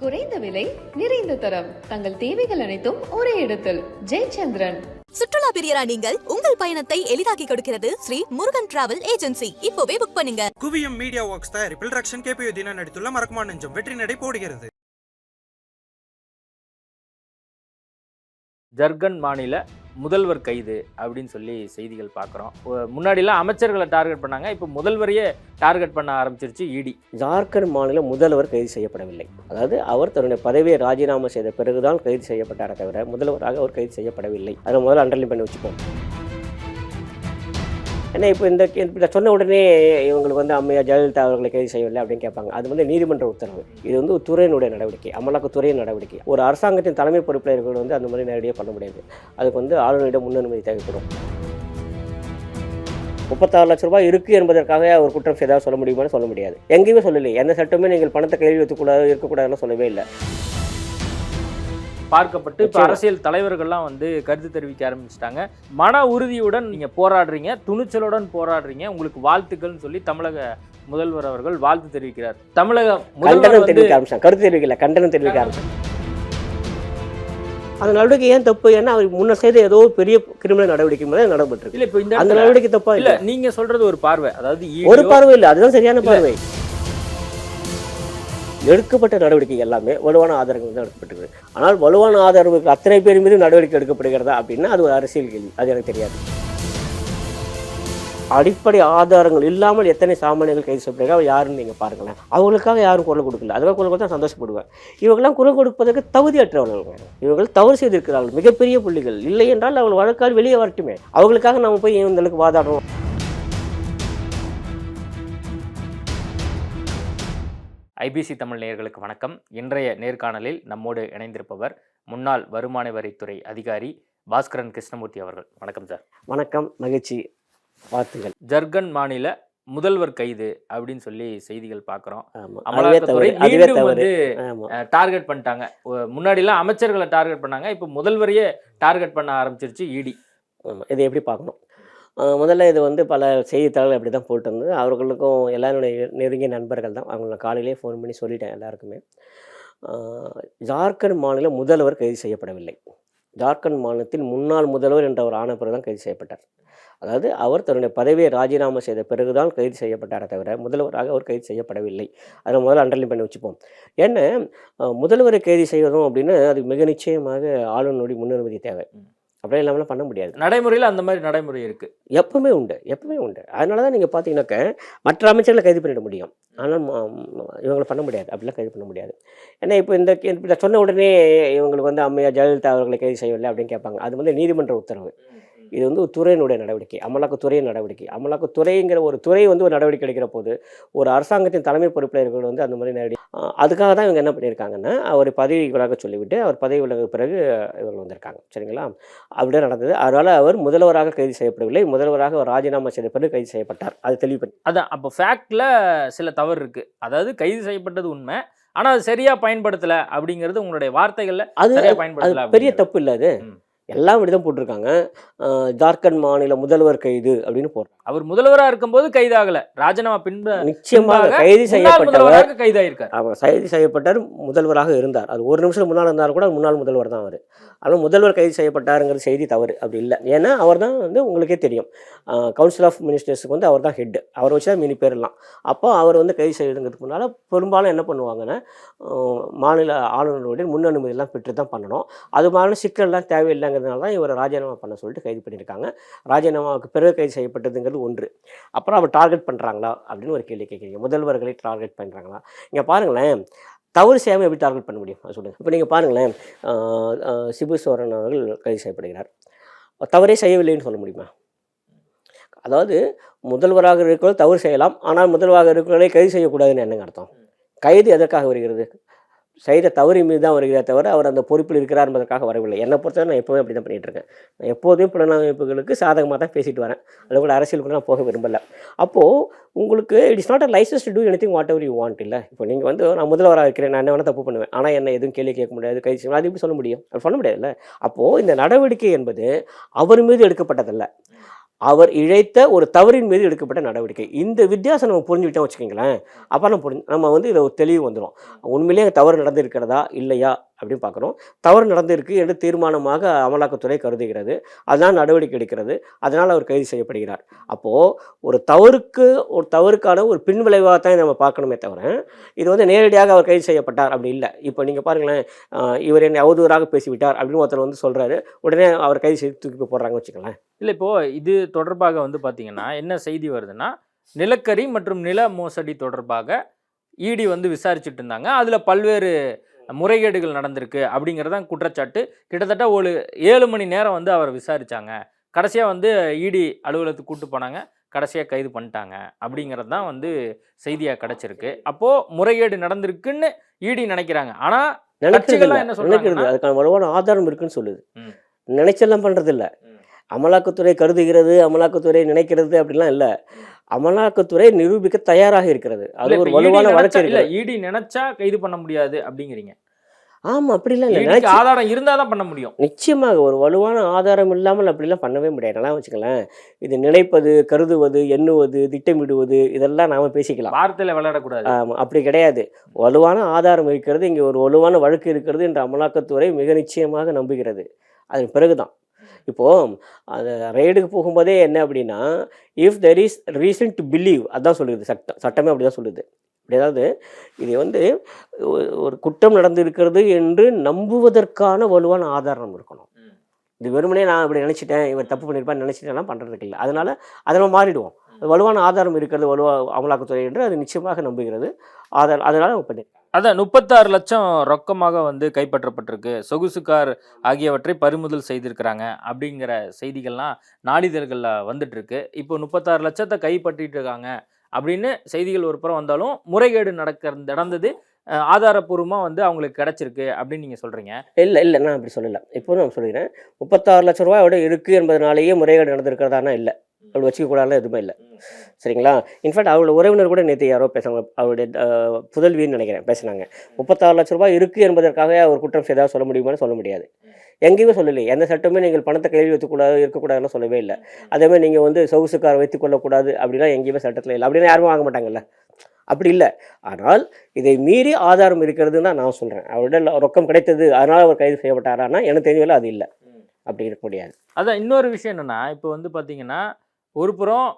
குறைந்த விலை நிறைந்த தரம். தங்கள் தேவைகள் அனைத்தும் ஒரே இடத்தில். ஜெயச்சந்திரன். சுற்றுலா பிரியரா நீங்கள் உங்கள் பயணத்தை எளிதாக்கி கொடுக்கிறது ஸ்ரீ முருகன் டிராவல் ஏஜென்சி. இப்போவே புக் பண்ணுங்க. குவியம் மீடியா ஒர்க்ஸ் தயாரிப்பில் ரக்ஷன் கேபியோ தினா நடித்துள்ள மறக்குமா நெஞ்சம் வெற்றி நடை போடுகிறது. ஜர்க்கண்ட் மாநில முதல்வர் கைது அப்படின்னு சொல்லி செய்திகள் பார்க்குறோம். முன்னாடிலாம் அமைச்சர்களை டார்கெட் பண்ணாங்க இப்போ முதல்வரையே டார்கெட் பண்ண ஆரம்பிச்சிருச்சு இடி. ஜார்க்கண்ட் மாநில முதல்வர் கைது செய்யப்படவில்லை. அதாவது அவர் தன்னுடைய பதவியை ராஜினாமா செய்த பிறகுதான் கைது செய்யப்பட்டார தவிர முதல்வராக அவர் கைது செய்யப்படவில்லை. அதை முதல்ல அண்டர்லைன் பண்ணி வச்சுப்போம். ஏன்னா இப்போ இந்த இதை சொன்ன உடனே இவங்களுக்கு வந்து அம்மையா ஜெயலலிதா அவர்களை கைது செய்யவில்லை அப்படின்னு கேட்பாங்க. அது வந்து நீதிமன்ற உத்தரவு. இது வந்து ஒரு துறையினுடைய நடவடிக்கை அமலாக்கத்துறையின் நடவடிக்கை. ஒரு அரசாங்கத்தின் தலைமை பொறுப்பில் இருக்கிறவங்க வந்து அந்த மாதிரி நேரடியாக பண்ண முடியாது. அதுக்கு வந்து ஆளுநரிடம் முன்னனுமதி தேவைப்படும். முப்பத்தாறு லட்ச ரூபாய் இருக்கு என்பதற்காக அவர் குற்றம் ஏதாவது சொல்ல முடியுமான்னு சொல்ல முடியாது. எங்கேயுமே சொல்லலையே. எந்த சட்டமே நீங்கள் பணத்தை கையில் வைத்துக்கூடாது இருக்கக்கூடாதுன்னு சொல்லவே இல்லை. பார்க்கப்பட்டு இப்போ. அரசியல் தலைவர்கள்லாம் வந்து கருத்து தெரிவிக்க ஆரம்பிச்சிட்டாங்க. மன உறுதியுடன் நீங்கள் போராடுறீங்க துணிச்சலுடன் போராடுறீங்க. உங்களுக்கு வாழ்த்துக்கள்னு சொல்லி தமிழக முதல்வர் அவர்கள் வாழ்த்து தெரிவிக்கிறார். தமிழக முதல்வர் கண்டனம் தெரிவிக்க ஆரம்பிச்சாங்க. கருத்து தெரிவிக்கல கண்டனம் தெரிவிக்க ஆரம்பிச்சாங்க. அந்த நடவடிக்கை ஏன் தப்பு? ஏன்னா அவர் முன்ன செய்த ஏதோ பெரிய கிரிமினல் நடவடிக்கை மாதிரி நடைபெற்றிருக்கு இல்ல இப்போ இந்த அந்த நடவடிக்கை தப்பா இல்ல நீங்க சொல்றது ஒரு பார்வை. அதாவது ஒரு பார்வை இல்லை அதுதான் சரியான. பார்வை. எடுக்கப்பட்ட நடவடிக்கை எல்லாமே வலுவான ஆதாரங்கள் தான் எடுக்கப்பட்டிருக்கு ஆனால் வலுவான ஆதரவுக்கு அத்தனை பேர் மீது நடவடிக்கை எடுக்கப்படுகிறதா அப்படின்னா அது ஒரு அரசியல் கேள்வி. அது எனக்கு தெரியாது. அடிப்படை ஆதாரங்கள் இல்லாமல் எத்தனை சாமானியர்கள் கைது செய்யப்படுகிறாங்க அவர் யாருன்னு நீங்கள் பாருங்களேன். அவங்களுக்காக யாரும் குரல் கொடுக்கல. அதுக்காக குரல் கொடுத்தா சந்தோஷப்படுவேன் இவங்கெல்லாம் குரல் கொடுப்பதற்கு தகுதியற்றவர்கள் இவர்கள் தவறு செய்திருக்கிறார்கள். மிகப்பெரிய புள்ளிகள். இல்லை என்றால் அவர்கள் வழக்கால் வெளியே வரட்டுமே. அவங்களுக்காக நம்ம போய் இந்த அளவுக்கு வாதாடுறோம். ஐபிசி தமிழ் நேயர்களுக்கு வணக்கம். இன்றைய நேர்காணலில் நம்மோடு இணைந்திருப்பவர் முன்னாள் வருமான வரித்துறை அதிகாரி பாஸ்கரன் கிருஷ்ணமூர்த்தி அவர்கள். வணக்கம் சார். வணக்கம். மகிழ்ச்சி. வாழ்த்துங்கள் ஜர்க்கண்ட் மாநில முதல்வர் கைது அப்படின்னு சொல்லி செய்திகள் அதுவே அமலாக்கத்துறை மீண்டும் வந்து டார்கெட் பண்ணிட்டாங்க. ஒ- முன்னாடிலாம் அமைச்சர்களை டார்கெட் பண்ணாங்க. இப்போ முதல்வரையே டார்கெட் பண்ண ஆரம்பிச்சிருச்சு இடி இதை எப்படி பார்க்கணும்? முதல்ல இது வந்து பல செய்தித்தாள்கள் அப்படி தான் போட்டிருந்தது. அவர்களுக்கும் எல்லாருடைய நெருங்கிய நண்பர்கள் தான். அவங்கள காலையிலேயே ஃபோன் பண்ணி சொல்லிட்டேன் எல்லாருக்குமே. ஜார்க்கண்ட் மாநில முதல்வர் கைது செய்யப்படவில்லை. ஜார்க்கண்ட் மாநிலத்தில் முன்னாள் முதல்வர் என்ற ஒரு ஆன பிறகு தான் கைது செய்யப்பட்டார். அதாவது அவர் தன்னுடைய பதவியை ராஜினாமா செய்த பிறகுதான் கைது செய்யப்பட்டாரே தவிர முதல்வராக அவர் கைது செய்யப்படவில்லை. அதை முதல்ல அண்டர்லைன் பண்ணி வச்சுப்போம். ஏன்னா முதல்வரை கைது செய்வதும் அப்படின்னு அது மிக நிச்சயமாக ஆளுநருடைய முன்னனுமதி தேவை. அப்படியே இல்லாமலாம் பண்ண முடியாது. நடைமுறையில் அந்த மாதிரி நடைமுறை இருக்கு. எப்பவுமே உண்டு எப்பவுமே உண்டு. அதனால தான் நீங்கள் பார்த்தீங்கன்னாக்க மற்ற அமைச்சர்களை கைது பண்ணிட முடியும். ஆனால் இவங்களை பண்ண முடியாது. அப்படிலாம் கைது பண்ண முடியாது. ஏன்னா இப்போ இந்த சொன்ன உடனே இவங்களுக்கு வந்து அம்மையா ஜெயலலிதா அவர்களை கைது செய்யவில்லை அப்படின்னு கேட்பாங்க. அது வந்து நீதிமன்ற உத்தரவு. இது வந்து ஒரு துறையினுடைய நடவடிக்கை அமலாக்கத்துறையின் நடவடிக்கை. அமலாக்கத்துறைங்கிற ஒரு துறை வந்து ஒரு நடவடிக்கை எடுக்கிற போது ஒரு அரசாங்கத்தின் தலைமை பொறுப்பில் இருக்கிறவங்க வந்து அந்த மாதிரி நேரடி அதுக்காக தான் இவங்க என்ன பண்ணியிருக்காங்கன்னா அவர் பதவி விலக சொல்லிவிட்டு அவர் பதவி விலக பிறகு இவங்க வந்திருக்காங்க. சரிங்களா? அப்படியே நடந்தது. அதனால் அவர் முதல்வராக கைது செய்யப்படவில்லை. முதல்வராக அவர் ராஜினாமா செய்த பிறகு கைது செய்யப்பட்டார். அது தெளிவு அதான். அப்போ ஃபேக்ட்ல சில தவறு இருக்கு. அதாவது கைது செய்யப்பட்டது உண்மை. ஆனா அது சரியா பயன்படுத்தல அப்படிங்கிறது உங்களுடைய வார்த்தைகள்ல அது பெரிய. தப்பு இல்லை அது. எல்லாம் இப்படி தான் போட்டிருக்காங்க ஜார்க்கண்ட் மாநில முதல்வர் கைது அப்படின்னு போடுறாங்க. அவர் முதல்வரா இருக்கும்போது கைதாகல. ராஜினாமா பின்ப நிச்சயமாக கைது செய்யப்பட்டவர் முதல்வராக கைதாயிருக்கார். அவர் கைது செய்யப்பட்டார் முதல்வராக இருந்தார். அது ஒரு நிமிஷம் முன்னால் இருந்தாலும் கூட முன்னாள் முதல்வர் தான் அவர். ஆனால் முதல்வர் கைது செய்யப்பட்டாருங்கிற செய்தி தவறு அப்படி இல்லை. ஏன்னா அவர் தான் வந்து உங்களுக்கே தெரியும். கவுன்சில் ஆஃப் மினிஸ்டர்ஸுக்கு வந்து அவர் தான் ஹெட் அவரை வச்சு தான் மினி பேர்லாம் அப்போ அவர் வந்து கைது செய்யறதுங்கிறதுக்கு முன்னால் பெரும்பாலும் என்ன பண்ணுவாங்கன்னா மாநில ஆளுநருடைய முன் அனுமதியெல்லாம் பெற்று தான் பண்ணணும். அது மாதிரி சிக்கல்லாம் தேவையில்லைங்கிறதுனால தான் இவரை ராஜினாமா பண்ண சொல்லிட்டு கைது பண்ணியிருக்காங்க. ராஜினாமாவுக்கு பிறகு கைது செய்யப்பட்டதுங்கிறது ஒன்று. அப்புறம் அவர் டார்கெட் பண்ணுறாங்களா அப்படின்னு ஒரு கேள்வி கேட்குறீங்க. முதல்வர்களை டார்கெட் பண்ணுறாங்களா இங்கே பாருங்களேன். தவறு செய்யாமல் எப்படி டார்கெட் பண்ண முடியும்? சொல்லுங்கள் இப்போ நீங்கள் பாருங்களேன். சிபு சோரன் அவர்கள் கைது செய்யப்படுகிறார். தவறே செய்யவில்லைன்னு சொல்ல முடியுமா? அதாவது முதல்வராக இருக்கிறவர் தவறு செய்யலாம். ஆனால் முதல்வராக இருக்கிறவரை கைது செய்யக்கூடாதுன்னு என்னங்க அர்த்தம்? கைது எதற்காக வருகிறது? செய்த தவறு மீது தான் வருகிறதே தவிர அவர் அந்த பொறுப்பில் இருக்கிறார் என்பதற்காக வரவில்லை. என்னை பொறுத்தவரை நான் எப்போவுமே அப்படி தான் பண்ணிகிட்டு இருக்கேன். நான் எப்போதும் புலனமைப்புகளுக்கு சாதகமாக தான் பேசிட்டு வரேன். அதில் கூட அரசியலுக்கு நான் போக விரும்பல. அப்போது உங்களுக்கு it is not a licence to do anything whatever you want இல்லை. இப்போ நீங்கள் வந்து நான் முதல்வராக இருக்கிறேன். நான் என்ன வேணால் தப்பு பண்ணுவேன். ஆனால் என்ன எதுவும் கேள்வி கேட்க முடியாது கைது செய்யணும் அது எப்படி சொல்ல முடியும்? அது சொல்ல முடியாதுல்ல. அப்போது இந்த நடவடிக்கை என்பது அவர் மீது எடுக்கப்பட்டதல்ல. அவர் இழைத்த ஒரு தவறின் மீது எடுக்கப்பட்ட நடவடிக்கை. இந்த வித்தியாசம் நம்ம புரிஞ்சுக்கிட்டோம் வச்சுக்கோங்களேன். அப்போ நம்ம புரிஞ்சு நம்ம வந்து இதில் ஒரு தெளிவு வந்துடும் உண்மையிலேயே தவறு நடந்திருக்கிறதா? இல்லையா? அப்படின்னு பார்க்குறோம். தவறு நடந்திருக்கு என்று தீர்மானமாக அமலாக்கத்துறை கருதுகிறது. அதனால் நடவடிக்கை எடுக்கிறது. அதனால் அவர் கைது செய்யப்படுகிறார். அப்போது ஒரு தவறுக்கு ஒரு தவறுக்கான ஒரு பின்விளைவாக தான் நம்ம பார்க்கணுமே தவிர இது வந்து நேரடியாக அவர் கைது செய்யப்பட்டார் அப்படி இல்லை. இப்போ நீங்கள் பாருங்களேன் இவர் என்னை அவதூறாக பேசிவிட்டார் அப்படின்னு ஒருத்தர் வந்து சொல்கிறாரு உடனே அவர் கைது செய்து தூக்கி போடுறாங்க வச்சுக்கலாம் இல்லை இப்போ இது தொடர்பாக வந்து பார்த்தீங்கன்னா என்ன செய்தி வருதுன்னா நிலக்கரி மற்றும் நில மோசடி தொடர்பாக இடி வந்து விசாரிச்சுட்டு இருந்தாங்க. அதில் பல்வேறு முறைகேடுகள் நடந்திருக்கு அப்படிங்கிறதான் குற்றச்சாட்டு. கிட்டத்தட்ட ஒரு ஏழு மணி நேரம் வந்து அவர் விசாரிச்சாங்க. கடைசியாக வந்து இடி அலுவலகத்துக்கு கூட்டு போனாங்க. கடைசியாக கைது பண்ணிட்டாங்க அப்படிங்கிறது தான் வந்து செய்தியாக கிடைச்சிருக்கு. அப்போது முறைகேடு நடந்திருக்குன்னு இடி நினைக்கிறாங்க. ஆனால் நினைக்கிறது அதுக்கான வலுவான ஆதாரம் இருக்குன்னு சொல்லுது. நினைச்செல்லாம் பண்றது இல்ல ம். அமலாக்கத்துறை கருதுகிறது அமலாக்கத்துறை நினைக்கிறது அப்படிலாம் இல்ல. அமலாக்கத்துறை நிரூபிக்க தயாராக இருக்கிறது. அது ஒரு வலுவான வழக்கு இல்ல இடி நினைச்சா கைது பண்ண முடியாது அப்படிங்கிறீங்க. ஆமா அப்படிலாம் இல்ல. நினைச்சு ஆதாரம் இருந்தால் தான் பண்ண முடியும். நிச்சயமாக ஒரு வலுவான ஆதாரம் இல்லாமல் அப்படிலாம் பண்ணவே முடியாது. நல்லா வச்சுக்கலாம் இது நினைப்பது கருதுவது எண்ணுவது திட்டமிடுவது இதெல்லாம் நாம பேசிக்கலாம். வார்த்தையில விளையாடக்கூடாது. ஆமா அப்படி கிடையாது. வலுவான ஆதாரம் இருக்கிறது இங்கே ஒரு வலுவான வழக்கு இருக்கிறது என்று அமலாக்கத்துறை மிக நிச்சயமாக நம்புகிறது. அதன் பிறகுதான். இப்போ அந்த ரைடுக்கு போகும்போதே என்ன அப்படின்னா if there is reason to believe அதான் சொல்லுது சட்டம் சட்டமே அப்படி தான் சொல்லுது. அப்படி அதாவது இது வந்து ஒரு குற்றம் நடந்திருக்கிறது என்று நம்புவதற்கான வலுவான ஆதாரம் இருக்கணும். இது வெறுமனே நான் இப்படி நினச்சிட்டேன் இவர் தப்பு பண்ணியிருப்பான்னு நினச்சிட்டேன்லாம் பண்ணுறதுக்கு இல்லை. அதனால அதை நம்ம மாறிடுவோம். வலுவான ஆதாரம் இருக்கிறது வலுவா அமலாக்கத்துறை என்று அது நிச்சயமாக நம்புகிறது. ஆதார் அதனால அவங்க பண்ணி அதான் முப்பத்தாறு லட்சம் ரொக்கமாக வந்து கைப்பற்றப்பட்டிருக்கு. சொகுசு கார் ஆகியவற்றை பறிமுதல் செய்திருக்கிறாங்க அப்படிங்கிற செய்திகள்லாம் நாளிதழ்களில் வந்துட்டு இருக்கு இப்போ முப்பத்தாறு லட்சத்தை கைப்பற்றிட்டு இருக்காங்க அப்படின்னு செய்திகள் ஒரு புறம் வந்தாலும் முறைகேடு நடக்க நடந்தது ஆதாரப்பூர்வமாக வந்து அவங்களுக்கு கிடச்சிருக்கு அப்படின்னு நீங்கள் சொல்கிறீங்க இல்லை இல்லை நான் அப்படி சொல்லலை. இப்போ நான் சொல்லிக்கிறேன். முப்பத்தாறு லட்ச ரூபாயோட இருக்குது என்பதனாலேயே முறைகேடு நடந்திருக்கிறதானா? இல்லை. அப்படி வச்சுக்கக்கூடாதுலாம் எதுவுமே இல்லை. சரிங்களா? இன்ஃபேக்ட் அவரோட உறவினர் கூட நேற்று யாரோ பேசுனாங்க அவருடைய புதல்வின்னு நினைக்கிறேன் பேசுனாங்க. முப்பத்தாறு லட்ச ரூபாய் இருக்குது என்பதற்காக அவர் குற்றம் செய்ததாக சொல்ல முடியுமான்னு சொல்ல முடியாது. எங்கேயுமே சொல்லலையே எந்த சட்டமே நீங்கள் பணத்தை கையில் வைத்துக்கூடாது இருக்கக்கூடாதுன்னு சொல்லவே இல்லை. அதேமாதிரி நீங்கள் வந்து சொகுசு கார் வைத்துக் கொள்ளக்கூடாது அப்படிலாம் எங்கேயுமே சட்டத்தில் இல்லை. அப்படின்னா யாருமே வாங்க மாட்டாங்கல்ல. அப்படி இல்லை. ஆனால் இதை மீறி ஆதாரம் இருக்கிறதுன்னு தான் நான் சொல்கிறேன் அவருடைய ரொக்கம் கிடைத்தது அதனால் அவர் கைது செய்யப்பட்டாரான்னா எனக்கு தெரியல அது இல்லை. அப்படி இருக்க முடியாது. அதான் இன்னொரு விஷயம் என்னன்னா இப்போ வந்து பார்த்தீங்கன்னா ஒரு புறம்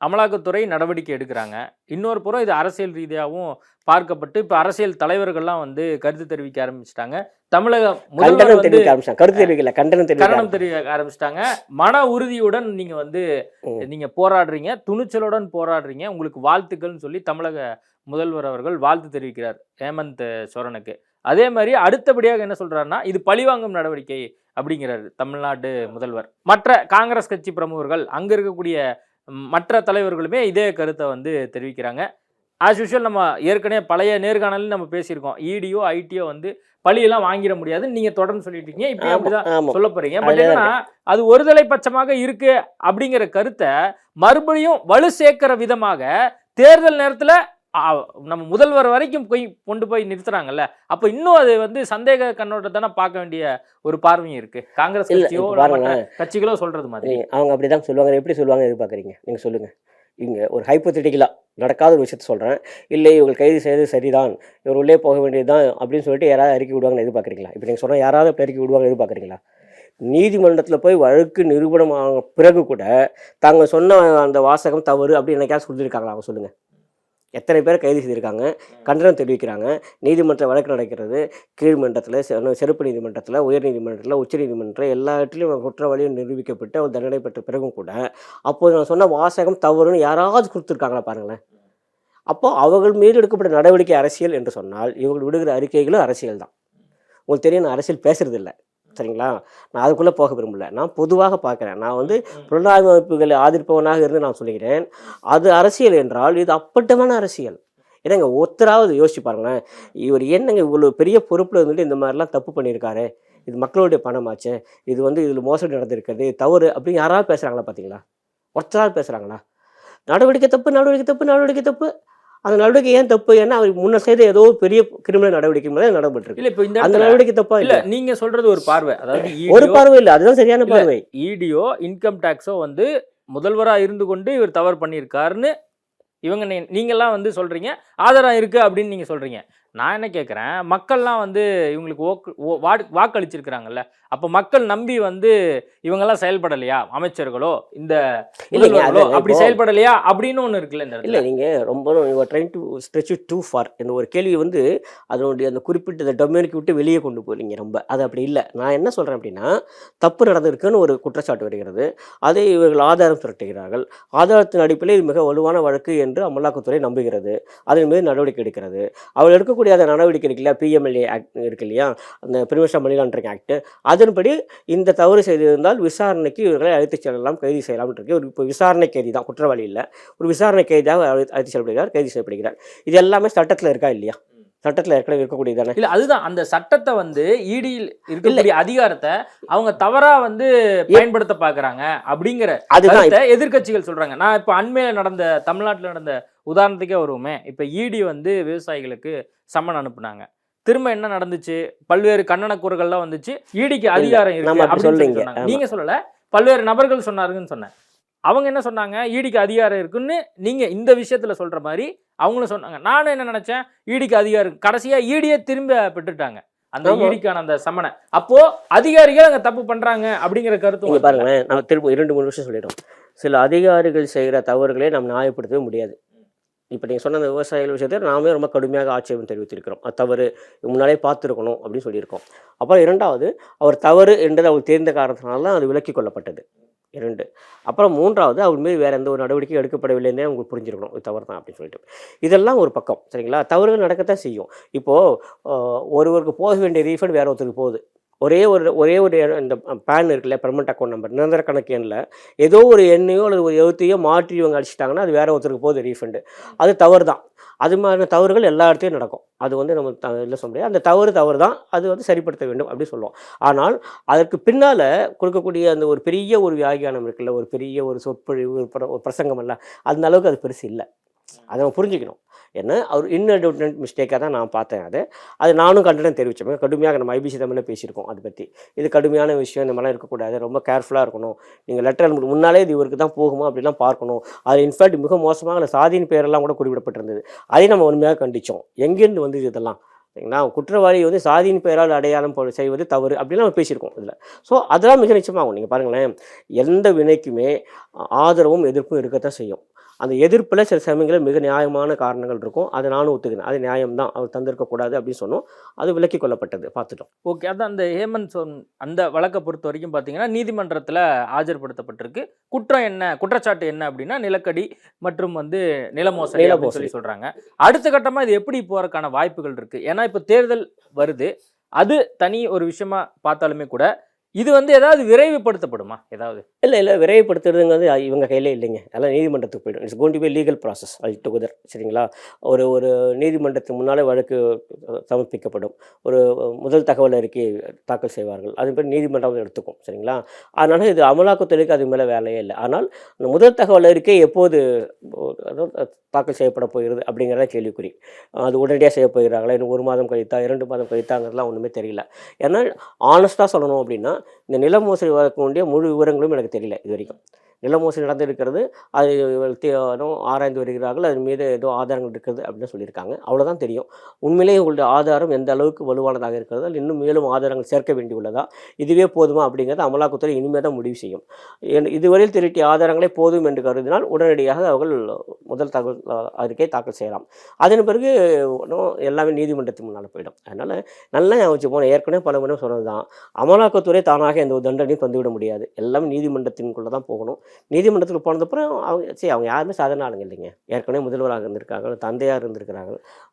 அமலாக்கத்துறை நடவடிக்கை எடுக்கிறாங்க. இன்னொரு புறம் இது அரசியல் ரீதியாகவும் பார்க்கப்பட்டு இப்போ அரசியல் தலைவர்கள்லாம் வந்து கருத்து தெரிவிக்க ஆரம்பிச்சிட்டாங்க. தமிழக முதல்வர் கண்டனம் தெரிவிக்க ஆரம்பிச்சாங்க. கருத்து தெரிவிக்கல கண்டனம் தெரிவிக்க தெரிவிக்க ஆரம்பிச்சிட்டாங்க. மன உறுதியுடன் நீங்க வந்து ம். நீங்க போராடுறீங்க. துணிச்சலுடன் போராடுறீங்க. உங்களுக்கு வாழ்த்துக்கள்னு சொல்லி தமிழக முதல்வர் அவர்கள் வாழ்த்து தெரிவிக்கிறார். ஹேமந்த் சோரனுக்கு. அதே மாதிரி அடுத்தபடியாக என்ன சொல்றாருன்னா இது பழிவாங்கும் நடவடிக்கை அப்படிங்கிறாரு தமிழ்நாடு முதல்வர். மற்ற காங்கிரஸ் கட்சி பிரமுகர்கள் அங்க இருக்கக்கூடிய மற்ற தலைவர்களுமே இதே கருத்தை வந்து தெரிவிக்கிறாங்க. ஆஸ் யூஷுவல் நம்ம ஏற்கனவே பழைய நேர்காணலில் நம்ம பேசியிருக்கோம். இடியோ ஐடியோ வந்து பழியெல்லாம் வாங்கிட முடியாதுன்னு நீங்க தொடர்ந்து சொல்லிட்டு இருக்கீங்க. இப்போ அப்படிதான் சொல்ல போறீங்க? பட் என்னன்னா அது ஒருதலை பட்சமாக இருக்கு அப்படிங்கிற கருத்தை மறுபடியும் வலு சேர்க்கிற விதமாக தேர்தல் நேரத்துல நம்ம முதல்வர் வரைக்கும் போய் கொண்டு போய் நிறுத்துறாங்கல்ல. அப்ப இன்னும் அது வந்து சந்தேக கண்ணோட்டத்தானே பார்க்க வேண்டிய ஒரு பார்வையும் இருக்கு. காங்கிரஸ் கட்சியோ இப்ப கட்சிகளோ சொல்றது மாதிரி. நீங்க- அவங்க அப்படி தான் சொல்லுவாங்க. எப்படி சொல்லுவாங்க எதிர்பார்க்குறீங்க? நீங்கள் சொல்லுங்கள் இங்கே ஒரு ஹைப்போத்தட்டிக்கலாக நடக்காத ஒரு விஷயத்த சொல்கிறேன் இல்லை இவங்க கைது செய்தது சரிதான். இவர் உள்ளே போக வேண்டியதுதான் அப்படின்னு சொல்லிட்டு யாராவது அறிக்கை விடுவாங்கன்னு எதிர்பார்க்குறீங்களா? இப்போ நீங்கள் சொன்னால் யாராவது அப்படி அறிக்கை விடுவாங்க எதிர்பார்க்குறீங்களா? நீதிமன்றத்தில் போய் வழக்கு நிரூபணம் ஆன பிறகு கூட தாங்க சொன்ன அந்த வாசகம் தவறு அப்படி என்னைக்காவது சொல்லியிருக்காங்களா? அவங்க சொல்லுங்கள் எத்தனை பேர் கைது செய்திருக்காங்க கண்டனம் தெரிவிக்கிறாங்க. நீதிமன்ற வழக்கு நடக்கிறது. கீழ்மன்றத்தில் செருப்பு சிறப்பு நீதிமன்றத்தில் உயர் நீதிமன்றத்தில் உச்ச நீதிமன்றம் எல்லா இடத்துலையும் குற்றவாளியும் நிரூபிக்கப்பட்டு அவர் தண்டனை பெற்ற பிறகும் கூட அப்போது நான் சொன்ன வாசகம் தவறுன்னு யாராவது கொடுத்துருக்காங்களா பாருங்களேன். அப்போ அவர்கள் மீது எடுக்கப்பட்ட நடவடிக்கை அரசியல் என்று சொன்னால் இவர்கள் விடுகிற அறிக்கைகளும் அரசியல் தான். உங்களுக்கு தெரியும் நான் அரசியல் பேசுறதில்லை. சரிங்களா? நான் அதுக்குள்ளே போக விரும்பல. நான் பொதுவாக பார்க்குறேன். நான் வந்து புலனாய்வு அமைப்புகளை ஆதரிப்பவனாக இருந்து நான் சொல்லுகிறேன். அது அரசியல் என்றால் இது அப்பட்டமான அரசியல். என்னங்க ஒருத்தராவது யோசிச்சு பாருங்களேன். இவர் என்னங்க இவ்வளோ பெரிய பொறுப்பில் இருந்துட்டு இந்த மாதிரிலாம் தப்பு பண்ணியிருக்காரு? இது மக்களுடைய பணமாச்சே. இது வந்து இதில் மோசடி நடந்திருக்கிறது. தவறு அப்படின்னு யாராவது பேசுகிறாங்களா பார்த்தீங்களா? ஒருத்தராவது பேசுகிறாங்களா நடவடிக்கை தப்பு நடவடிக்கை தப்பு நடவடிக்கை தப்பு. அந்த நடவடிக்கை ஏன் தப்பு? ஏன்னா அவர் முன்ன செய்த ஏதோ பெரிய கிரிமினல் நடவடிக்கை மேலே நடந்துட்டு இல்ல இப்ப இந்த அந்த நடவடிக்கை தப்பா இல்ல. நீங்க சொல்றது ஒரு பார்வை. அதாவது ஒரு EDO பார்வை இல்லை. அதுதான் சரியான. பார்வை. இடியோ இன்கம் டாக்ஸோ வந்து முதல்வராக இருந்து கொண்டு இவர் தவறு பண்ணியிருக்காருன்னு இவங்க நீ- நீங்கெல்லாம் வந்து சொல்றீங்க. ஆதாரம் இருக்கு அப்படின்னு நீங்க சொல்றீங்க. நான் என்ன கேட்குறேன் மக்கள்லாம் வந்து இவங்களுக்கு ஓக்கு வாக்கு வாக்களிச்சிருக்கிறாங்கல்ல. அப்போ மக்கள் நம்பி வந்து இவங்கெல்லாம் செயல்படலையா? அமைச்சர்களோ இந்த அப்படி செயல்படலையா? அப்படின்னு ஒன்று இருக்குல்ல இந்த இல்லை நீங்கள் ரொம்ப trying to stretch too far இந்த ஒரு கேள்வி வந்து அதனுடைய அந்த குறிப்பிட்ட டொமைனுக்கு விட்டு வெளியே கொண்டு போகிறீங்க ரொம்ப. அது அப்படி இல்லை. நான் என்ன சொல்கிறேன் அப்படின்னா தப்பு நடந்திருக்குன்னு ஒரு குற்றச்சாட்டு வருகிறது. அதை இவர்கள் ஆதாரம் திரட்டுகிறார்கள். ஆதாரத்தின் அடிப்படையில் இது மிக வலுவான வழக்கு என்று அமலாக்கத்துறை நம்புகிறது. அதன் மீது நடவடிக்கை எடுக்கிறது. அவர் எடுக்கக்கூடிய அந்த நடவடிக்கை இருக்கு இல்லையா பிஎம்எல்ஏ ஆக்ட் இருக்கு இல்லையா? அந்த பிரிமிஷன் மணி லாண்டரிங் ஆக்ட் அதன்படி இந்த தவறு செய்திருந்தால் விசாரணைக்கு இவர்களை அழைத்துச் செல்லலாம் கைது செய்யலாம் இருக்கு. ஒரு இப்போ விசாரணை கைதி தான் குற்றவாளி இல்லை. ஒரு விசாரணை கைதியாக அழை- அழைத்து செல்லப்படுகிறார் கைது செய்யப்படுகிறார். இது எல்லாமே சட்டத்தில் இருக்கா இல்லையா? சட்டத்தில் ஏற்கனவே இருக்கக்கூடியதானே இல்ல அதுதான். அந்த சட்டத்தை வந்து இடியில் இருக்கக்கூடிய அதிகாரத்தை அவங்க தவறா வந்து பயன்படுத்த பாக்குறாங்க அப்படிங்கிற அதுதான். கருத்தை எதிர்க்கட்சிகள் சொல்றாங்க. நான் இப்ப அண்மையில நடந்த தமிழ்நாட்டுல நடந்த உதாரணத்துக்கே வருவோமே. இப்ப இடி வந்து விவசாயிகளுக்கு சம்மன் அனுப்புனாங்க. திரும்ப என்ன நடந்துச்சு? பல்வேறு கண்டன கூறுகள்லாம் வந்துச்சு. ஈடிக்கு அதிகாரம் நம்ம இருக்கு. ஆமா. நீங்க சொல்லல. பல்வேறு நபர்கள் சொன்னாருன்னு சொன்னேன். அவங்க என்ன சொன்னாங்க? ஈடிக்கு அதிகாரம் இருக்குன்னு நீங்க இந்த விஷயத்துல சொல்ற மாதிரி அவங்களும் சொன்னாங்க. நானும் என்ன நினைச்சேன்? ஈடிக்கு அதிகாரம் இருக்கு. கடைசியா ஈடியே திரும்ப பெற்றுட்டாங்க. அந்த. ஈடிக்கான அந்த சம்மனை அப்போ அதிகாரிகள் அங்க தப்பு பண்றாங்க அப்படிங்கிற கருத்து பாருங்களேன் நம்ம திரும்ப இரண்டு மூணு விஷயம் சொல்லிடுறோம் சில அதிகாரிகள் செய்கிற தவறுகளை நாம் நியாயப்படுத்தவே முடியாது. இப்போ நீங்கள் சொன்ன அந்த விவசாயிகள் விஷயத்தை நாமே ரொம்ப கடுமையாக ஆட்சேபம் தெரிவித்திருக்கிறோம். அது தவறு முன்னாலே பார்த்துருக்கணும் அப்படின்னு சொல்லியிருக்கோம். அப்புறம் இரண்டாவது அவர் தவறு என்றது அவர் தெரிந்த காரணத்தினால தான் அது விலக்கிக் கொள்ளப்பட்டது. இரண்டு. அப்புறம் மூன்றாவது அவர் மீது வேறு எந்த ஒரு நடவடிக்கையும் எடுக்கப்படவில்லைன்னே உங்களுக்கு புரிஞ்சிருக்கணும். இது தவறு தான் அப்படின்னு சொல்லிட்டு. இதெல்லாம் ஒரு பக்கம் சரிங்களா? தவறுகள் நடக்கத்தான் செய்யும். இப்போது ஒருவருக்கு போக வேண்டிய ரீஃபண்ட் வேற ஒருத்தருக்கு போகுது. ஒரே ஒரு ஒரே ஒரு இந்த பேன் இருக்குல்ல பெர்மனண்ட் அக்கௌண்ட் நம்பர் நிரந்தர கணக்கு எண்ணில் ஏதோ ஒரு எண்ணையோ அல்லது ஒரு எழுத்தையோ மாற்றி இவங்க அடிச்சிட்டாங்கன்னா அது வேறு ஒருத்தருக்கு போகுது ரீஃபண்டு அது தவறு தான் அது மாதிரியான தவறுகள் எல்லா இடத்துலையும் நடக்கும். அது வந்து நம்ம த இல்லை சொல்ல முடியாது? அந்த தவறு தவறு தான் அது வந்து சரிப்படுத்த வேண்டும் அப்படின்னு சொல்லுவோம். ஆனால் அதற்கு பின்னால் கொடுக்கக்கூடிய அந்த ஒரு பெரிய ஒரு வியாகியானம் இருக்குல்ல ஒரு பெரிய ஒரு சொற்பொழிவு ஒரு ஒரு பிரசங்கம் எல்லாம் அந்த அளவுக்கு அது பெருசு இல்லை. அதை நம்ம புரிஞ்சுக்கணும். என்ன? அவர் இன்னடவுட்னட் மிஸ்டேக்காக தான் நான் பார்த்தேன் அது. அது நானும் கண்டனம் தெரிவித்தேன் கடுமையாக நம்ம ஐபிசி தமிழில் பேசியிருக்கோம் அதை பற்றி இது கடுமையான விஷயம். இந்த மாதிரிலாம் இருக்கக்கூடாது. ரொம்ப கேர்ஃபுல்லாக இருக்கணும். நீங்கள் லெட்டர் முன்னாலே இது இவருக்கு தான் போகுமா? அப்படிலாம் பார்க்கணும். அது இன்ஃபேக்ட் மிக மோசமாக அந்த சாதியின் பேரெல்லாம் கூட குறிப்பிடப்பட்டிருந்தது. அதையும் நம்ம உண்மையாக கண்டித்தோம் எங்கேருந்து வந்து இதெல்லாம்? சரிங்களா? குற்றவாளி வந்து சாதியின் பெயரால் அடையாளம் செய்வது தவறு அப்படின்னு நம்ம பேசியிருக்கோம் இதில். ஸோ அதெல்லாம் மிக நிச்சயமாகும் நீங்கள் பாருங்களேன். எந்த வினைக்குமே ஆதரவும் எதிர்ப்பும் இருக்கத்தான் செய்யும். அந்த எதிர்ப்பில் சில சமயங்களில் மிக நியாயமான காரணங்கள் இருக்கும். அதை நானும் ஒத்துக்கிறேன். அது நியாயம்தான். அவர் தந்திருக்கக்கூடாது அப்படின்னு சொன்னோம். அது விலக்கி கொள்ளப்பட்டது. பார்த்துட்டோம். ஓகே. அதான் அந்த ஹேமந்த் சோன் அந்த வழக்கை பொறுத்த வரைக்கும் பார்த்தீங்கன்னா நீதிமன்றத்தில் ஆஜர்படுத்தப்பட்டிருக்கு. குற்றம் என்ன? குற்றச்சாட்டு என்ன அப்படின்னா நிலக்கடி மற்றும் வந்து நிலமோசடி சொல்லி மோசடி. சொல்றாங்க. அடுத்த கட்டமா இது எப்படி போறதுக்கான வாய்ப்புகள் இருக்கு? ஏன்னா இப்போ தேர்தல் வருது. அது தனி ஒரு விஷயமா பார்த்தாலுமே கூட இது வந்து ஏதாவது விரைவுபடுத்தப்படுமா? ஏதாவது? இல்லை இல்லை விரைவுபடுத்துறதுங்கிறது இவங்க கையில் இல்லைங்க. அதெல்லாம் நீதிமன்றத்துக்கு போயிடும். It's going to be legal process அது டுகெதர் சரிங்களா? ஒரு ஒரு நீதிமன்றத்துக்கு முன்னால் வழக்கு சமர்ப்பிக்கப்படும். ஒரு முதல் தகவல் அறிக்கை தாக்கல் செய்வார்கள். அது மாதிரி நீதிமன்றம் எடுத்துக்கும் சரிங்களா? அதனால் இது அமலாக்கத்துறைக்கு அது மேலே வேலையே இல்லை. ஆனால் அந்த முதல் தகவல் அறிக்கை எப்போது அதாவது தாக்கல் செய்யப்பட போகிறது அப்படிங்கிறத கேள்விக்குறி. அது உடனடியாக செய்ய போகிறார்களா? இன்னும் ஒரு மாதம் கழித்தா இரண்டு மாதம் கழித்தாங்கிறதுலாம் ஒன்றுமே தெரியல. ஏன்னா ஆனஸ்ட்டாக சொல்லணும் அப்படின்னா இந்த நில மோசடி வழக்கு முழு விவரங்களும் எனக்கு தெரியல இது வரைக்கும் நில மோசடி நடந்திருக்கிறது. அது இவர்கள் ஆராய்ந்து வருகிறார்கள். அதன் மீது ஏதோ ஆதாரங்கள் இருக்கிறது அப்படின்னு சொல்லியிருக்காங்க. அவ்வளோதான் தெரியும். உண்மையிலேயே உங்களுடைய ஆதாரம் எந்த அளவுக்கு வலுவானதாக இருக்கிறது இன்னும் மேலும் ஆதாரங்கள் சேர்க்க வேண்டியுள்ளதா இதுவே போதுமா அப்படிங்கிறத அமலாக்கத்துறை இனிமேல் தான் முடிவு செய்யும். ஏன் இதுவரையில் திரட்டிய ஆதாரங்களே போதும் என்று கருதினால் உடனடியாக அவர்கள் முதல் தகவல் அறிக்கை தாக்கல் செய்யலாம். அதன் பிறகு எல்லாமே நீதிமன்றத்துக்கு முன்னால் போயிடும். அதனால் நல்லா ஞாபகம் போனேன் ஏற்கனவே பல முறை சொன்னது தான் அமலாக்கத்துறை தானாக எந்த ஒரு தண்டனையும் தந்துவிட முடியாது. எல்லாமே நீதிமன்றத்தின்குள்ளே தான் போகணும். நீதிமன்றத்துக்கு போனதுக்கப்புறம் அவங்க சரி அவங்க யாருமே சாதாரண ஆளுங்க இல்லைங்க. ஏற்கனவே முதல்வராக இருந்திருக்காங்க தந்தையாக இருந்திருக்கிறாங்க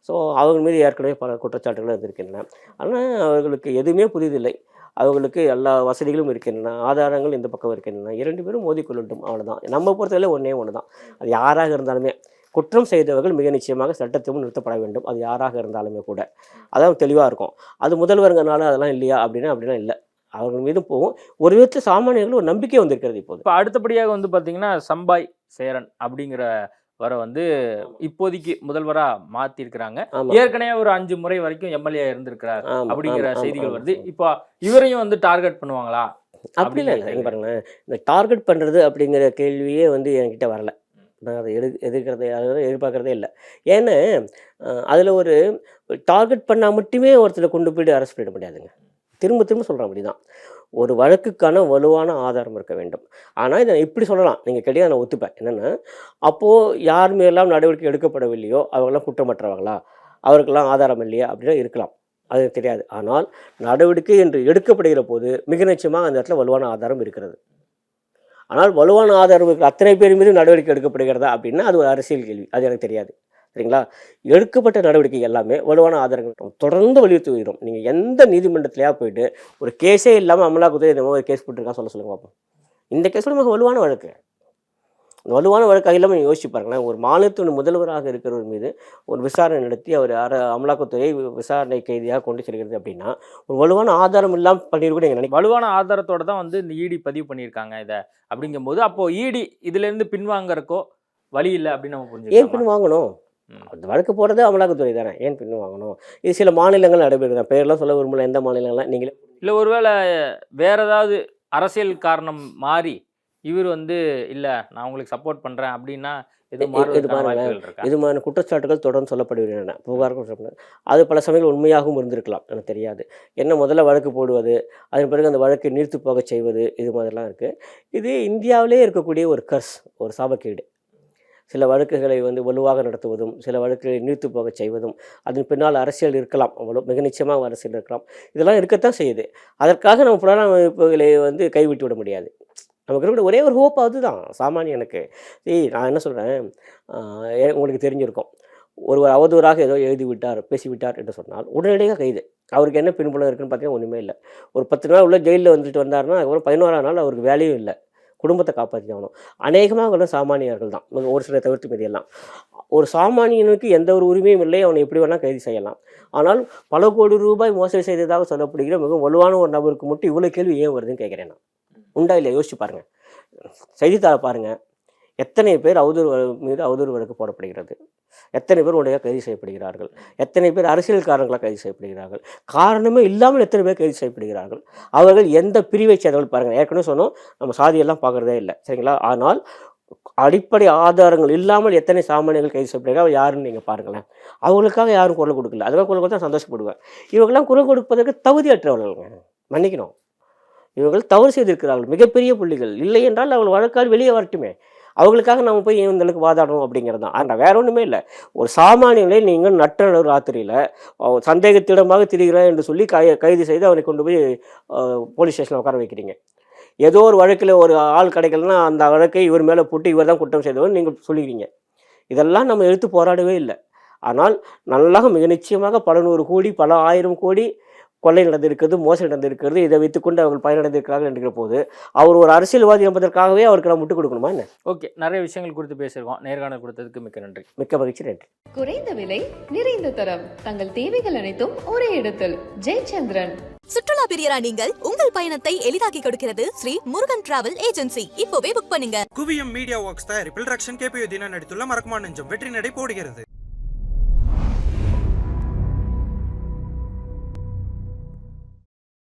ஸோ அவங்க மீது ஏற்கனவே பல குற்றச்சாட்டுகள் இருந்திருக்கின்றன. ஆனால் அவர்களுக்கு எதுவுமே புதிதில்லை அவர்களுக்கு எல்லா வசதிகளும் இருக்கின்றன ஆதாரங்கள் இந்த பக்கம் இருக்கின்றன. இரண்டு பேரும் மோதிக்கொள்ளட்டும் அவ்வளோதான் நம்ம பொறுத்தவரை ஒன்றே ஒன்று தான் அது யாராக இருந்தாலுமே குற்றம் செய்தவர்கள் மிக நிச்சயமாக சட்டத்தையும் நிறுத்தப்பட வேண்டும். அது யாராக இருந்தாலுமே கூட. அதான் தெளிவாக இருக்கும். அது முதல்வருங்கனால அதெல்லாம் இல்லையா? அப்படின்னா அப்படின்னா இல்லை. அவர்கள் மீதும் போகும். ஒரு விதத்தில் சாமானியர்கள் ஒரு நம்பிக்கை வந்திருக்கிறது இப்போது. இப்போ அடுத்தபடியாக வந்து பார்த்தீங்கன்னா சம்பாய் சேரன் அப்படிங்கிற வர வந்து இப்போதைக்கு முதல்வரா மாத்திருக்கிறாங்க. ஆமாம் ஏற்கனவே ஒரு அஞ்சு முறை வரைக்கும் எம்எல்ஏ இருந்திருக்கிறார் அப்படிங்கிற செய்திகள் வருது. இப்போ இவரையும் வந்து டார்கெட் பண்ணுவாங்களா? அப்படி இல்லை பாருங்களேன். இந்த டார்கெட் பண்ணுறது அப்படிங்கிற கேள்வியே வந்து என்கிட்ட வரல. நான் அதை எடு எதிர்க்கிறதே அதாவது எதிர்பார்க்குறதே இல்லை. ஏன்னா அதில் ஒரு டார்கெட் பண்ணால் மட்டுமே ஒருத்தரை கொண்டு போய்ட்டு அரெஸ்ட் பண்ணிட முடியாதுங்க. திரும்ப திரும்ப சொல்கிறேன் அப்படி தான் ஒரு வழக்குக்கான வலுவான ஆதாரம் இருக்க வேண்டும். ஆனால் இதை இப்படி சொல்லலாம். நீங்கள் கேட்டீங்க நான் ஒத்துப்பேன். என்னென்னா அப்போது யார் மேலாம் நடவடிக்கை எடுக்கப்படவில்லையோ அவங்களாம் குற்றமற்றவங்களா அவருக்கெல்லாம் ஆதாரம் இல்லையா? அப்படின்னா இருக்கலாம். அது தெரியாது. ஆனால் நடவடிக்கை என்று எடுக்கப்படுகிற போது மிக நிச்சயமாக அந்த இடத்துல வலுவான ஆதாரம் இருக்கிறது. ஆனால் வலுவான ஆதாரம் இருக்கிற அத்தனை பேர் மீது நடவடிக்கை எடுக்கப்படுகிறதா அப்படின்னா அது ஒரு அரசியல் கேள்வி. அது எனக்கு தெரியாது. சரிங்களா? எடுக்கப்பட்ட நடவடிக்கை எல்லாமே வலுவான ஆதாரங்கள். தொடர்ந்து வலியுறுத்தி வருகிறோம். நீங்கள் எந்த நீதிமன்றத்திலையா போயிட்டு ஒரு கேஸே இல்லாமல் அமலாக்கத்துறை இந்த மாதிரி ஒரு கேஸ் போட்டிருக்கா சொல்ல சொல்லுங்க பார்ப்போம் இந்த கேஸ் மிக வலுவான வழக்கு. இந்த வலுவான வழக்காக இல்லாமல் யோசிச்சு பாருங்களேன். ஒரு மாநிலத்தின் முதல்வராக இருக்கிறவர் மீது ஒரு விசாரணை நடத்தி அவர் அர அமலாக்கத்துறை விசாரணை கைதியாக கொண்டு செல்கிறது அப்படின்னா ஒரு வலுவான ஆதாரம் இல்லாமல் பண்ணியிருக்கூட நீங்கள் நினைக்க வலுவான ஆதாரத்தோட தான் வந்து இந்த இடி பதிவு பண்ணியிருக்காங்க இதை அப்படிங்கும்போது அப்போ இடி இதுல இருந்து பின்வாங்கறக்கோ வழி இல்லை அப்படின்னு நம்ம ஏன் புரிஞ்சுக்கலாம்? பின் வாங்கணும் ம். அந்த வழக்கு போடுறது அமலாக்கத்துறை தானே. ஏன் பின் வாங்கணும்? இது சில மாநிலங்கள் நடைபெறுது நான் பேர்லாம் சொல்ல விரும்பல. எந்த மாநிலங்கள்லாம் நீங்களே இல்லை ஒருவேளை வேற ஏதாவது அரசியல் காரணம் மாறி இவர் வந்து இல்ல நான் உங்களுக்கு சப்போர்ட் பண்றேன் அப்படின்னா இது இருக்கா? இது மாதிரி குற்றச்சாட்டுகள் தொடர்ந்து சொல்லப்படுகின்றன புகார் குற்றச்சாட்டு அது பல சமயங்கள் உண்மையாகவும் இருந்திருக்கலாம். எனக்கு தெரியாது. என்ன முதல்ல வழக்கு போடுவது அதன் பிறகு அந்த வழக்கை நீர்த்து போக செய்வது இது மாதிரிலாம் இருக்குது இது இந்தியாவிலே இருக்கக்கூடிய ஒரு கர்ஸ் ஒரு சாபக்கேடு. சில வழக்குகளை வந்து வலுவாக நடத்துவதும் சில வழக்குகளை நீர்த்து போக செய்வதும் அதன் பின்னால் அரசியல் இருக்கலாம் அவ்வளோ மிக நிச்சயமாக அரசியல் இருக்கலாம். இதெல்லாம் இருக்கத்தான் செய்யுது. அதற்காக நம்ம புலனமைப்புகளை வந்து கைவிட்டு விட முடியாது. நமக்கு இருக்கிற ஒரே ஒரு ஹோப் அதுதான். சாமானியனுக்கு ஏய் நான் என்ன சொல்கிறேன் உங்களுக்கு தெரிஞ்சிருக்கும். ஒருவர் அவதூறாக ஏதோ எழுதி விட்டார் பேசிவிட்டார் என்று சொன்னால் உடனடியாக கைது. அவருக்கு என்ன பின்புலம் இருக்குன்னு பார்த்தீங்கன்னா ஒன்றுமே இல்லை. ஒரு பத்து நாள் உள்ள ஜெயிலில் வந்துட்டு வந்தாருன்னா அதுக்கப்புறம் பதினோராம் நாள் அவருக்கு வேலையும் இல்லை. குடும்பத்தை காப்பாற்றி ஆகணும் அநேகமாக அவர்கள் சாமானியர்கள் தான். ஒரு சில தவிர்த்து மீதியெல்லாம் ஒரு சாமானியனுக்கு எந்த ஒரு உரிமையும் இல்லை. அவனை எப்படி வேணால் கைது செய்யலாம். ஆனால் பல கோடி ரூபாய் மோசடி செய்ததாக சொல்லப்படுகிற மிக வலுவான ஒரு நபருக்கு மட்டும் இவ்வளோ கேள்வி ஏன் வருதுன்னு கேட்குறேன் நான். உண்டா இல்லையா? யோசிச்சு பாருங்கள் செய்தித்தாளை பாருங்கள் எத்தனை பேர் அவதூறு மீது அவதூறு வழக்கு போடப்படுகிறது. எத்தனை பேர் உடைய கைது செய்யப்படுகிறார்கள்? எத்தனை பேர் அரசியல்காரங்களாக கைது செய்யப்படுகிறார்கள்? காரணமே இல்லாமல் எத்தனை பேர் கைது செய்யப்படுகிறார்கள்? அவர்கள் எந்த பிரிவை சேர்ந்தவர்கள் பாருங்கள் ஏற்கனவே சொன்னோம் நம்ம சாதியெல்லாம் பார்க்குறதே இல்லை சரிங்களா? ஆனால் அடிப்படை ஆதாரங்கள் இல்லாமல் எத்தனை சாமானியர்கள் கைது செய்யப்படுகிறார்கள் அவர் யாருன்னு நீங்கள் பாருங்களேன். அவங்களுக்காக யாரும் குரல் கொடுக்கல. அதுக்காக குரல் கொடுத்தா சந்தோஷப்படுவேன் இவங்கெல்லாம் குரல் கொடுப்பதற்கு தகுதியற்றவர்களுங்க. மன்னிக்கணும். இவர்கள் தவறு செய்திருக்கிறார்கள். மிகப்பெரிய புள்ளிகள். இல்லை என்றால் அவர்கள் வழக்கால் வெளியே வரட்டுமே. அவங்களுக்காக நம்ம போய் ஏன் இந்த அளவுக்கு வாதாடணும் அப்படிங்கிறது தான். ஆனால் வேற ஒன்றுமே இல்லை. ஒரு சாமானியனை நீங்கள் நட்ட நடு ராத்திரியில் சந்தேகத்திடமாக திரிகிறார் என்று சொல்லி கை கைது செய்து அவனை கொண்டு போய் போலீஸ் ஸ்டேஷனில் உட்கார வைக்கிறீங்க. ஏதோ ஒரு வழக்கில் ஒரு ஆள் கிடைக்கலன்னா அந்த வழக்கை இவர் மேலே போட்டு இவர் தான் குற்றம் செய்தவர் நீங்கள் சொல்லிக்கிறீங்க இதெல்லாம் நம்ம எடுத்து போராடவே இல்லை. ஆனால் நல்லாக மிக நிச்சயமாக பல நூறு கோடி பல ஆயிரம் கோடி கொள்ளை நடந்திருக்கிறது மோசடி நடந்திருக்கிறது இதை வைத்துக்கொண்டு அவர்கள் பயனடைந்திருக்கிறார்கள் என்கிற போது அவர் ஒரு அரசியல்வாதி என்பதற்காகவே அவருக்கு நம்ம விட்டு கொடுக்கணுமா என்ன? ஓகே நிறைய விஷயங்கள் குறித்து பேசியிருக்கோம். நேர்காணல் கொடுத்ததுக்கு மிக்க நன்றி. மிக்க மகிழ்ச்சி நன்றி. குறைந்த விலை நிறைந்த தரம். தங்கள் தேவைகள் அனைத்தும் ஒரே இடத்தில். ஜெயச்சந்திரன். சுற்றுலா பிரியரா நீங்கள் உங்கள் பயணத்தை எளிதாக்கி கொடுக்கிறது ஸ்ரீ முருகன் டிராவல் ஏஜென்சி இப்போவே புக் பண்ணுங்க. குவியம் மீடியா ஒர்க்ஸ் தயாரிப்பில் ரக்ஷன் கேபியுதீனா நடித்துள்ள மறக்குமா நெஞ்சம் வெற்றி நடை போடுகிறது.